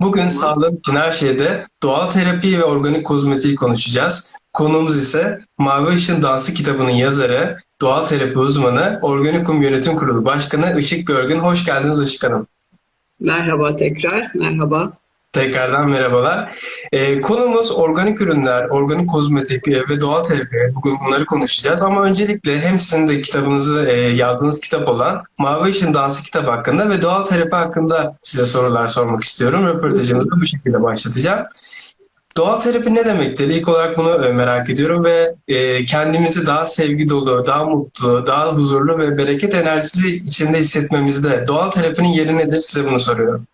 Bugün sağlık için her şeyde doğal terapi ve organik kozmetiği konuşacağız. Konuğumuz ise Mavi Işın Dansı kitabının yazarı, doğal terapi uzmanı, Organikum Yönetim Kurulu Başkanı Işık Görgün. Hoş geldiniz Işık Hanım. Merhaba tekrar, merhaba. Tekrardan merhabalar. Ee, konumuz organik ürünler, organik kozmetik e, ve doğal terapi. Bugün bunları konuşacağız ama öncelikle hem sizin de kitabınızı e, yazdığınız kitap olan Mavi Işın Dansı kitabı hakkında ve doğal terapi hakkında size sorular sormak istiyorum. Röportajımızı bu şekilde başlatacağım. Doğal terapi ne demektir? İlk olarak bunu e, merak ediyorum ve e, kendimizi daha sevgi dolu, daha mutlu, daha huzurlu ve bereket enerjisi içinde hissetmemizde doğal terapinin yeri nedir? Size bunu soruyorum.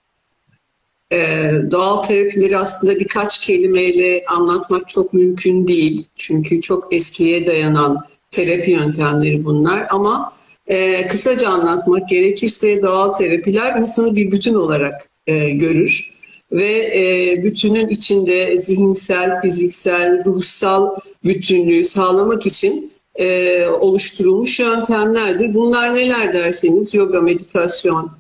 Ee, doğal terapileri aslında birkaç kelimeyle anlatmak çok mümkün değil. Çünkü çok eskiye dayanan terapi yöntemleri bunlar. Ama e, kısaca anlatmak gerekirse doğal terapiler insanı bir bütün olarak e, görür. Ve e, bütünün içinde zihinsel, fiziksel, ruhsal bütünlüğü sağlamak için e, oluşturulmuş yöntemlerdir. Bunlar neler derseniz yoga, meditasyon,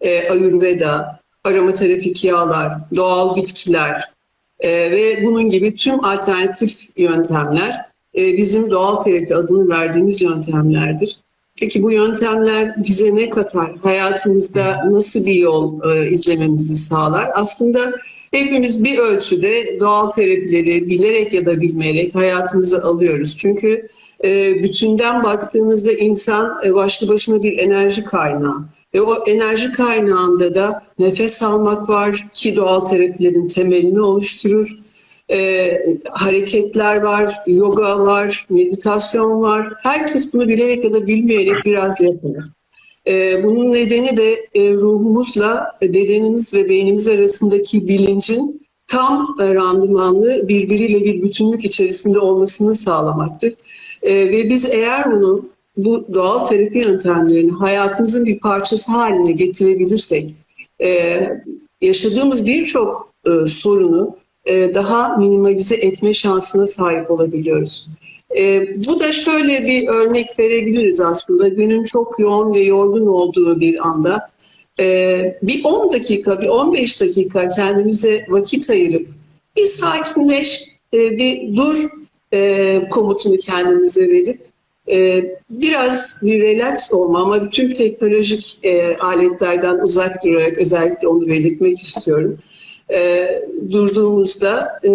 e, ayurveda, aromaterapik yağlar, doğal bitkiler e, ve bunun gibi tüm alternatif yöntemler e, bizim doğal terapi adını verdiğimiz yöntemlerdir. Peki bu yöntemler bize ne katar? Hayatımızda nasıl bir yol e, izlememizi sağlar? Aslında hepimiz bir ölçüde doğal terapileri bilerek ya da bilmeyerek hayatımıza alıyoruz. Çünkü e, bütünden baktığımızda insan e, başlı başına bir enerji kaynağı. Ve o enerji kaynağında da nefes almak var ki doğal terapilerin temelini oluşturur. E, hareketler var, yoga var, meditasyon var. Herkes bunu bilerek ya da bilmeyerek biraz yapar. E, bunun nedeni de e, ruhumuzla bedenimiz ve beynimiz arasındaki bilincin tam e, randımanlı birbiriyle bir bütünlük içerisinde olmasını sağlamaktır. E, ve biz eğer bunu bu doğal terapi yöntemlerini hayatımızın bir parçası haline getirebilirsek e, yaşadığımız birçok e, sorunu e, daha minimalize etme şansına sahip olabiliyoruz. E, bu da şöyle bir örnek verebiliriz aslında. Günün çok yoğun ve yorgun olduğu bir anda e, bir 10 dakika, bir 15 dakika kendimize vakit ayırıp bir sakinleş, e, bir dur e, komutunu kendimize verip e, biraz bir relax olma ama bütün teknolojik e, aletlerden uzak durarak özellikle onu belirtmek istiyorum. E, durduğumuzda e,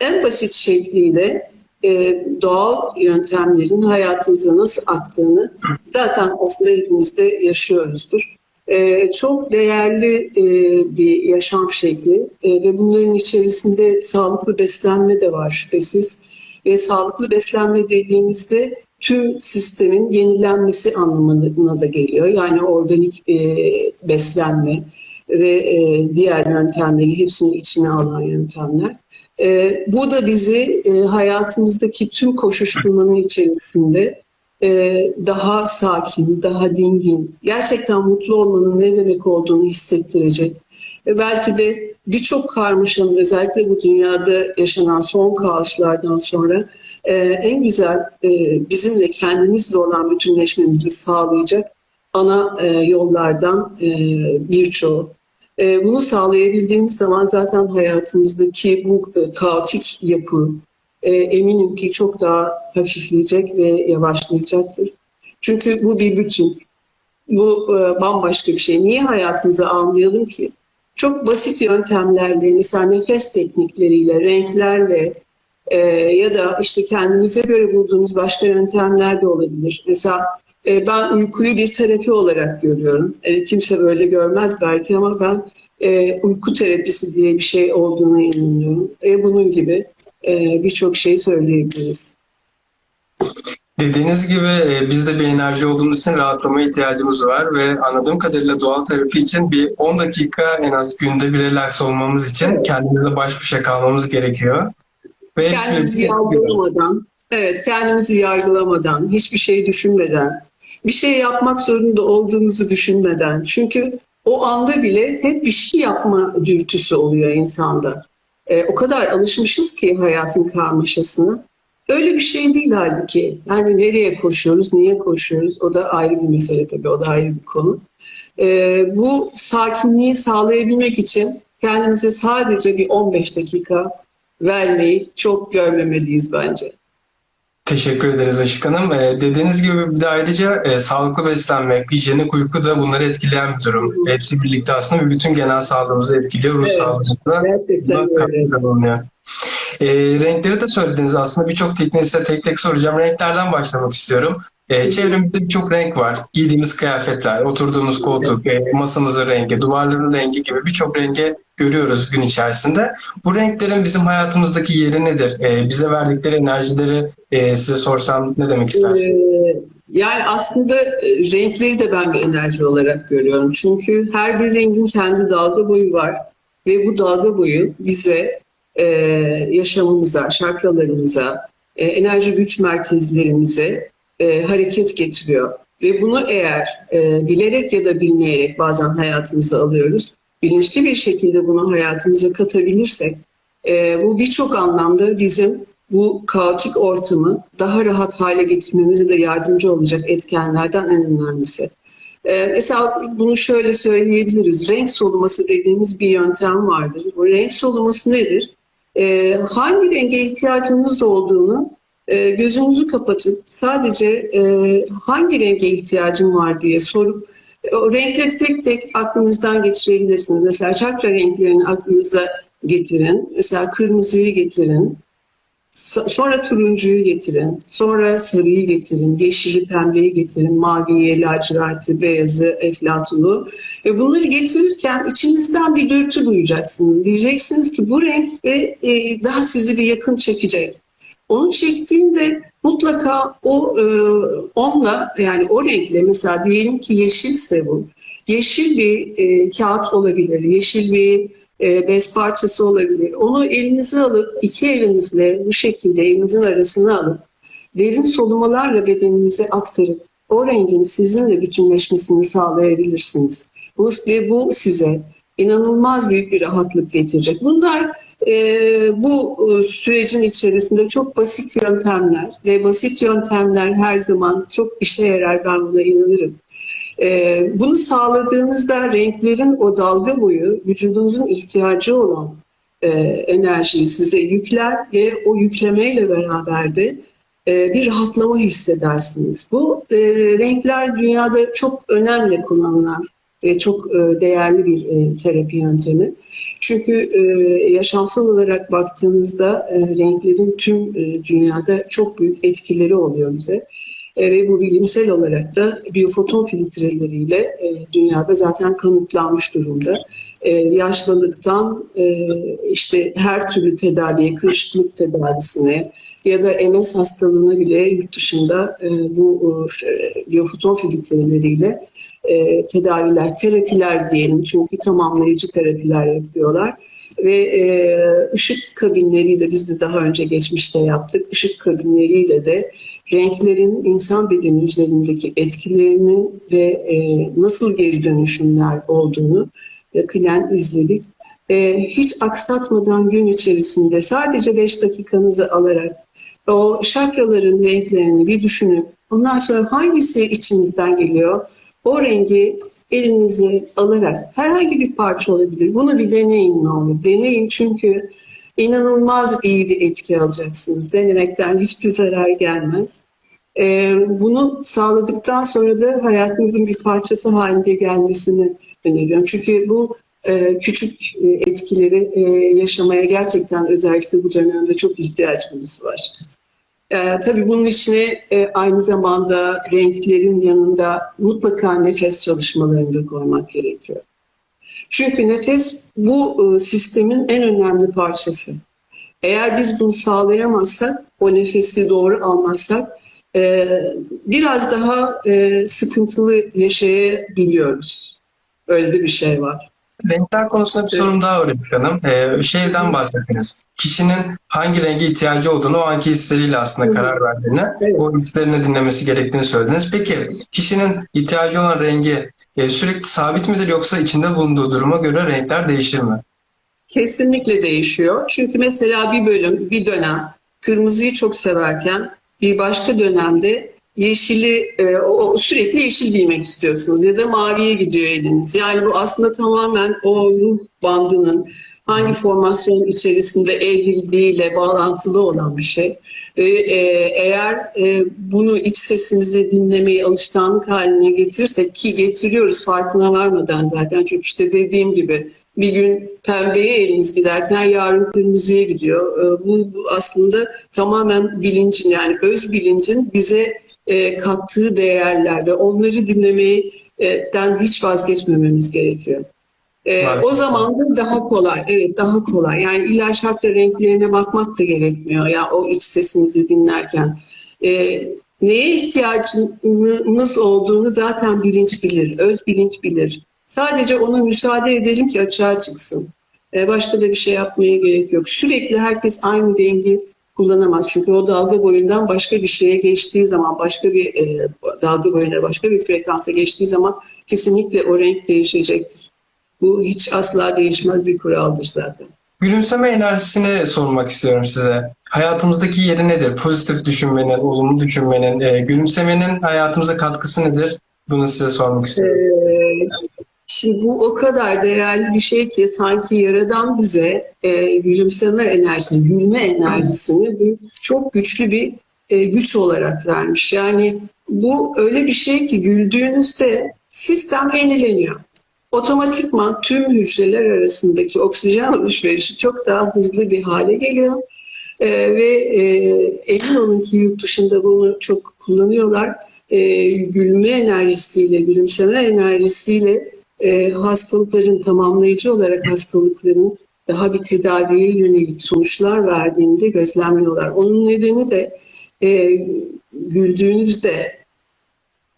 en basit şekliyle e, doğal yöntemlerin hayatımıza nasıl aktığını zaten aslında hepimizde yaşıyoruzdur. E, çok değerli e, bir yaşam şekli e, ve bunların içerisinde sağlıklı beslenme de var şüphesiz. Ve sağlıklı beslenme dediğimizde tüm sistemin yenilenmesi anlamına da geliyor. Yani organik e, beslenme ve e, diğer yöntemleri hepsini içine alan yöntemler. E, bu da bizi e, hayatımızdaki tüm koşuşturmanın içerisinde e, daha sakin, daha dingin, gerçekten mutlu olmanın ne demek olduğunu hissettirecek. Ve belki de birçok karmaşanın özellikle bu dünyada yaşanan son kaoslardan sonra e, en güzel e, bizimle kendimizle olan bütünleşmemizi sağlayacak ana e, yollardan e, birçoğu. E, bunu sağlayabildiğimiz zaman zaten hayatımızdaki bu e, kaotik yapı e, eminim ki çok daha hafifleyecek ve yavaşlayacaktır. Çünkü bu bir bütün. Bu e, bambaşka bir şey. Niye hayatımıza almayalım ki? Çok basit yöntemlerle, mesela nefes teknikleriyle, renklerle, e, ya da işte kendimize göre bulduğumuz başka yöntemler de olabilir. Mesela e, ben uykuyu bir terapi olarak görüyorum. E, kimse böyle görmez belki ama ben e, uyku terapisi diye bir şey olduğuna inanıyorum. E, bunun gibi e, birçok şey söyleyebiliriz. Dediğiniz gibi e, biz de bir enerji olduğumuz için rahatlamaya ihtiyacımız var ve anladığım kadarıyla doğal terapi için bir 10 dakika en az günde bir relax olmamız için kendimizle baş başa kalmamız gerekiyor. Ve kendimizi yargılamadan, evet kendimizi yargılamadan, hiçbir şey düşünmeden, bir şey yapmak zorunda olduğumuzu düşünmeden. Çünkü o anda bile hep bir şey yapma dürtüsü oluyor insanda. E, o kadar alışmışız ki hayatın karmaşasına. Öyle bir şey değil halbuki. Yani nereye koşuyoruz, niye koşuyoruz o da ayrı bir mesele tabii, o da ayrı bir konu. E, bu sakinliği sağlayabilmek için kendimize sadece bir 15 dakika vermeyi çok görmemeliyiz bence. Teşekkür ederiz Işık Hanım. Ee, dediğiniz gibi bir de ayrıca e, sağlıklı beslenmek, hijyenik uyku da bunları etkileyen bir durum. Hepsi birlikte aslında bir bütün genel sağlığımızı etkiliyor. Ruh Evet. sağlığımıza Gerçekten öyle. E, renkleri de söylediniz aslında birçok tekniği size tek tek soracağım. Renklerden başlamak istiyorum. E, çevremizde birçok renk var. Giydiğimiz kıyafetler, oturduğumuz koltuk, e, masamızın rengi, duvarların rengi gibi birçok rengi görüyoruz gün içerisinde. Bu renklerin bizim hayatımızdaki yeri nedir? E, bize verdikleri enerjileri e, size sorsam ne demek istersiniz? Ee, yani aslında e, renkleri de ben bir enerji olarak görüyorum. Çünkü her bir rengin kendi dalga boyu var ve bu dalga boyu bize e, yaşamımıza, şakralarımıza, e, enerji güç merkezlerimize e, hareket getiriyor. Ve bunu eğer e, bilerek ya da bilmeyerek bazen hayatımıza alıyoruz, bilinçli bir şekilde bunu hayatımıza katabilirsek, e, bu birçok anlamda bizim bu kaotik ortamı daha rahat hale getirmemize de yardımcı olacak etkenlerden en önemlisi. Ee, mesela bunu şöyle söyleyebiliriz. Renk soluması dediğimiz bir yöntem vardır. Bu renk soluması nedir? Ee, hangi renge ihtiyacınız olduğunu e, gözünüzü kapatıp sadece e, hangi renge ihtiyacım var diye sorup e, o renkleri tek tek aklınızdan geçirebilirsiniz. Mesela çakra renklerini aklınıza getirin. Mesela kırmızıyı getirin. So- Sonra turuncuyu getirin, sonra sarıyı getirin, yeşili, pembeyi getirin, maviyi, laciverti, beyazı, eflatunu. Ve bunları getirirken içinizden bir dürtü duyacaksınız. Diyeceksiniz ki bu renk ve e, daha sizi bir yakın çekecek. Onu çektiğinde mutlaka o e, onunla yani o renkle mesela diyelim ki yeşilse bu. Yeşil bir e, kağıt olabilir, yeşil bir e, bez parçası olabilir. Onu elinize alıp iki elinizle bu şekilde elinizin arasına alıp derin solumalarla bedeninize aktarıp o rengin sizinle bütünleşmesini sağlayabilirsiniz. Bu, ve bu size inanılmaz büyük bir rahatlık getirecek. Bunlar e, bu e, sürecin içerisinde çok basit yöntemler ve basit yöntemler her zaman çok işe yarar ben buna inanırım. Ee, bunu sağladığınızda renklerin o dalga boyu vücudunuzun ihtiyacı olan e, enerjiyi size yükler ve o yüklemeyle beraber de e, bir rahatlama hissedersiniz. Bu e, renkler dünyada çok önemli kullanılan ve çok değerli bir terapi yöntemi. Çünkü yaşamsal olarak baktığımızda renklerin tüm dünyada çok büyük etkileri oluyor bize. E, ve bu bilimsel olarak da biyofoton filtreleriyle e, dünyada zaten kanıtlanmış durumda. E, yaşlılıktan e, işte her türlü tedaviye, kırışıklık tedavisine ya da MS hastalığına bile yurt dışında e, bu e, biyofoton filtreleriyle e, tedaviler, terapiler diyelim çünkü tamamlayıcı terapiler yapıyorlar ve e, ışık kabinleriyle biz de daha önce geçmişte yaptık. Işık kabinleriyle de renklerin insan bedeni üzerindeki etkilerini ve e, nasıl geri dönüşümler olduğunu yakinen izledik. E, hiç aksatmadan gün içerisinde sadece 5 dakikanızı alarak o şakraların renklerini bir düşünüp ondan sonra hangisi içinizden geliyor o rengi elinize alarak herhangi bir parça olabilir. Bunu bir deneyin ne olur. Deneyin çünkü inanılmaz iyi bir etki alacaksınız. Denemekten hiçbir zarar gelmez. Ee, bunu sağladıktan sonra da hayatınızın bir parçası halinde gelmesini öneriyorum. Çünkü bu e, küçük e, etkileri e, yaşamaya gerçekten özellikle bu dönemde çok ihtiyacımız var. Ee, tabii bunun içine aynı zamanda renklerin yanında mutlaka nefes çalışmalarını da koymak gerekiyor. Çünkü nefes bu e, sistemin en önemli parçası. Eğer biz bunu sağlayamazsak, o nefesi doğru almazsak e, biraz daha e, sıkıntılı yaşayabiliyoruz. Öyle de bir şey var. Renkler konusunda bir sorum daha Işık Hanım. Ee, şeyden bahsettiniz. Kişinin hangi rengi ihtiyacı olduğunu o anki hisleriyle aslında Hı karar verdiğini, Evet. o hislerini dinlemesi gerektiğini söylediniz. Peki kişinin ihtiyacı olan rengi e, sürekli sabit midir yoksa içinde bulunduğu duruma göre renkler değişir mi? Kesinlikle değişiyor. Çünkü mesela bir bölüm, bir dönem kırmızıyı çok severken bir başka dönemde yeşili e, o sürekli yeşil giymek istiyorsunuz ya da maviye gidiyor eliniz. Yani bu aslında tamamen o ruh bandının hangi formasyon içerisinde evliliğiyle bağlantılı olan bir şey. E, eğer e, bunu iç sesimizi dinlemeyi alışkanlık haline getirirsek ki getiriyoruz farkına varmadan zaten. Çünkü işte dediğim gibi bir gün pembeye eliniz giderken yarın kırmızıya gidiyor. E, bu, aslında tamamen bilincin yani öz bilincin bize kattığı değerler ve onları dinlemekten hiç vazgeçmememiz gerekiyor. E, o zaman da daha kolay, evet daha kolay. Yani illa şartla renklerine bakmak da gerekmiyor. Ya yani o iç sesimizi dinlerken. E, neye ihtiyacımız olduğunu zaten bilinç bilir, öz bilinç bilir. Sadece ona müsaade edelim ki açığa çıksın. E, başka da bir şey yapmaya gerek yok. Sürekli herkes aynı rengi kullanamaz. Çünkü o dalga boyundan başka bir şeye geçtiği zaman, başka bir e, dalga boyuna, başka bir frekansa geçtiği zaman kesinlikle o renk değişecektir. Bu hiç asla değişmez bir kuraldır zaten. Gülümseme enerjisini sormak istiyorum size. Hayatımızdaki yeri nedir? Pozitif düşünmenin, olumlu düşünmenin, e, gülümsemenin hayatımıza katkısı nedir? Bunu size sormak istiyorum. Ee, şimdi bu o kadar değerli bir şey ki sanki Yaradan bize e, gülümseme enerjisini, gülme enerjisini bir, çok güçlü bir e, güç olarak vermiş. Yani bu öyle bir şey ki güldüğünüzde sistem yenileniyor otomatikman tüm hücreler arasındaki oksijen alışverişi çok daha hızlı bir hale geliyor. Ee, ve e, emin olun ki yurt dışında bunu çok kullanıyorlar. E, gülme enerjisiyle, gülümseme enerjisiyle e, hastalıkların tamamlayıcı olarak hastalıkların daha bir tedaviye yönelik sonuçlar verdiğinde gözlemliyorlar. Onun nedeni de e, güldüğünüzde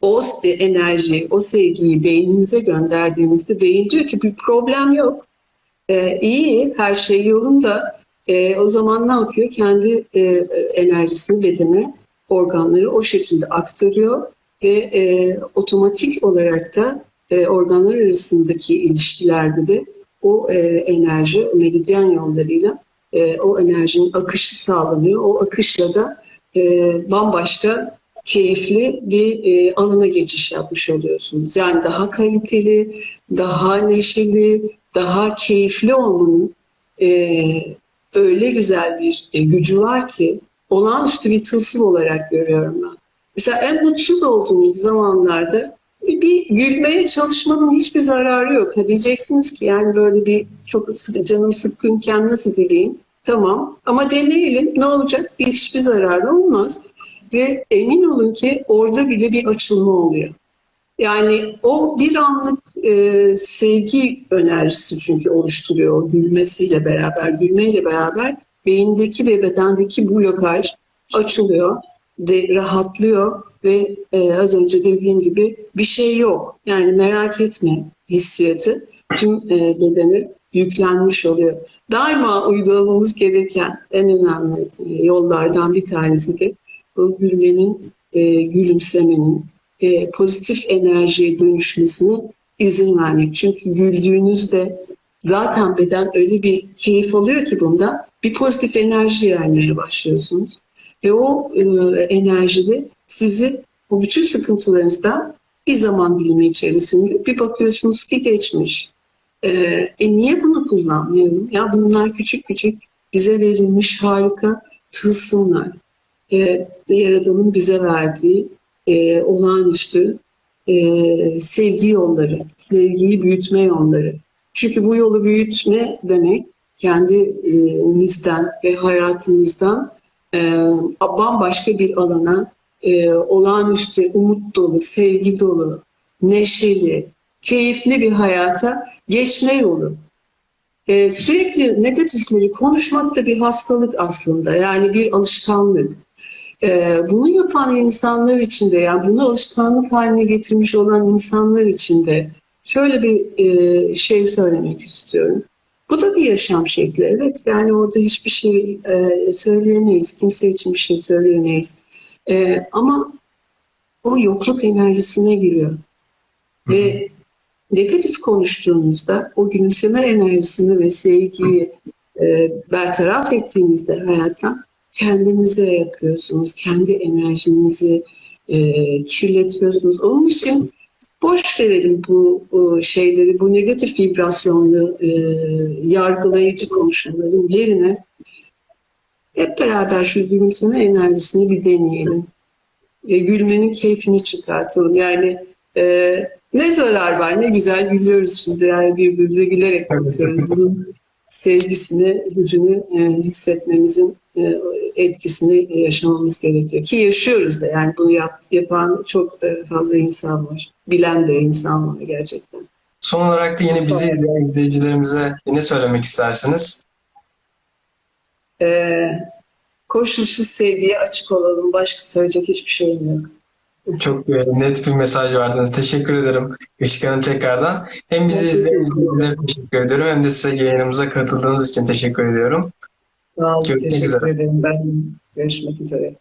o enerji, o sevgiyi beyninize gönderdiğimizde beyin diyor ki bir problem yok. Ee, iyi, her şey yolunda. Ee, o zaman ne yapıyor? Kendi e, enerjisini bedene, organları o şekilde aktarıyor ve e, otomatik olarak da e, organlar arasındaki ilişkilerde de o e, enerji meridyen yollarıyla e, o enerjinin akışı sağlanıyor. O akışla da e, bambaşka keyifli bir e, alana geçiş yapmış oluyorsunuz. Yani daha kaliteli, daha neşeli, daha keyifli olmanın e, öyle güzel bir e, gücü var ki olağanüstü bir tılsım olarak görüyorum ben. Mesela en mutsuz olduğumuz zamanlarda bir gülmeye çalışmanın hiçbir zararı yok. Ha diyeceksiniz ki yani böyle bir çok canım sıkkınken nasıl güleyim? Tamam ama deneyelim ne olacak? Hiçbir zararı olmaz. Ve emin olun ki orada bile bir açılma oluyor. Yani o bir anlık e, sevgi enerjisi çünkü oluşturuyor gülmesiyle beraber, gülmeyle beraber beyindeki ve bedendeki blokaj açılıyor, de, rahatlıyor ve e, az önce dediğim gibi bir şey yok. Yani merak etme hissiyatı tüm e, bedene yüklenmiş oluyor. Daima uygulamamız gereken en önemli e, yollardan bir tanesi de o gülmenin, e, gülümsemenin e, pozitif enerjiye dönüşmesine izin vermek. Çünkü güldüğünüzde zaten beden öyle bir keyif alıyor ki bunda bir pozitif enerji yaymaya başlıyorsunuz. Ve o e, enerjide sizi bu bütün sıkıntılarınızdan bir zaman dilimi içerisinde bir bakıyorsunuz ki geçmiş. E, e niye bunu kullanmayalım? Ya bunlar küçük küçük bize verilmiş harika tılsımlar e, Yaradan'ın bize verdiği e, olağanüstü e, sevgi yolları, sevgiyi büyütme yolları. Çünkü bu yolu büyütme demek kendimizden ve hayatımızdan e, bambaşka bir alana e, olağanüstü umut dolu, sevgi dolu, neşeli, keyifli bir hayata geçme yolu. E, sürekli negatifleri konuşmak da bir hastalık aslında. Yani bir alışkanlık. Ee, bunu yapan insanlar için de yani bunu alışkanlık haline getirmiş olan insanlar için de şöyle bir e, şey söylemek istiyorum. Bu da bir yaşam şekli. Evet yani orada hiçbir şey e, söyleyemeyiz. Kimse için bir şey söyleyemeyiz. E, ama o yokluk enerjisine giriyor. Ve negatif konuştuğunuzda o gülümseme enerjisini ve sevgiyi e, bertaraf ettiğinizde hayattan kendinize yapıyorsunuz. Kendi enerjinizi e, kirletiyorsunuz. Onun için boş verelim bu e, şeyleri, bu negatif vibrasyonlu e, yargılayıcı konuşmaların yerine hep beraber şu gülümseme enerjisini bir deneyelim. E, gülmenin keyfini çıkartalım. Yani e, ne zarar var, ne güzel gülüyoruz şimdi. Yani birbirimize gülerek bakıyoruz. Bunun sevgisini, gücünü e, hissetmemizin e, etkisini yaşamamız gerekiyor. Ki yaşıyoruz da yani bunu yap, yapan çok e, fazla insan var. Bilen de insan var gerçekten. Son olarak da yine bizi izleyen izleyicilerimize ne söylemek istersiniz? E, koşulsuz sevgiye açık olalım. Başka söyleyecek hiçbir şeyim yok. Çok e, net bir mesaj verdiniz. Teşekkür ederim Işık Hanım tekrardan. Hem bizi teşekkür izleyicilere teşekkür ediyorum hem de size yayınımıza katıldığınız için teşekkür ediyorum. Sağ olun, Görüşmek teşekkür üzere. ederim. Ben görüşmek üzere.